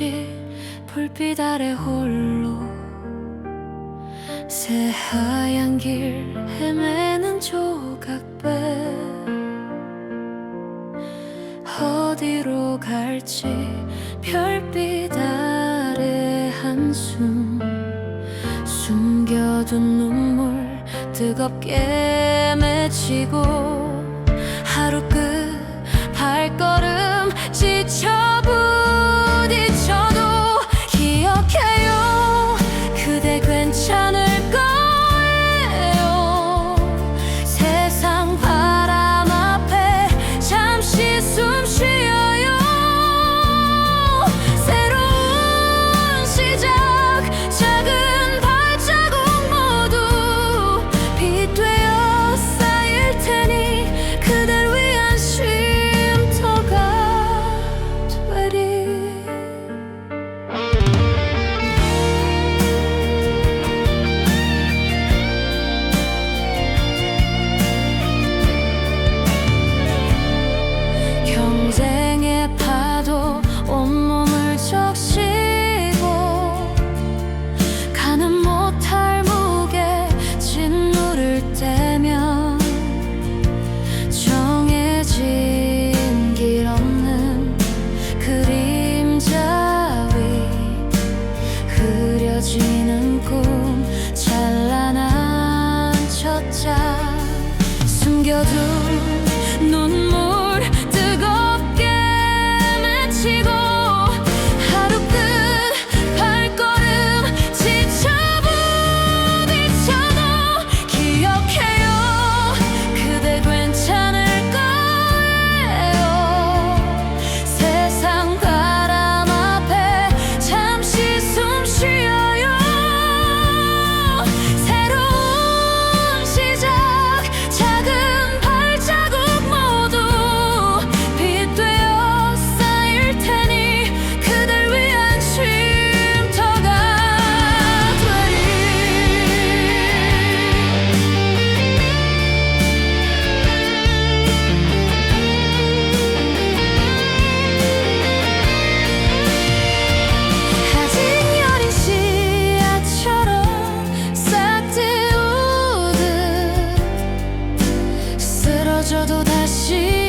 없이 불빛 아래 홀로 새하얀 길 헤매는 조각배. 어디로 갈지 별빛 아래 한숨 숨겨둔 눈물 뜨겁게 맺히고 do 멈춰져도 다시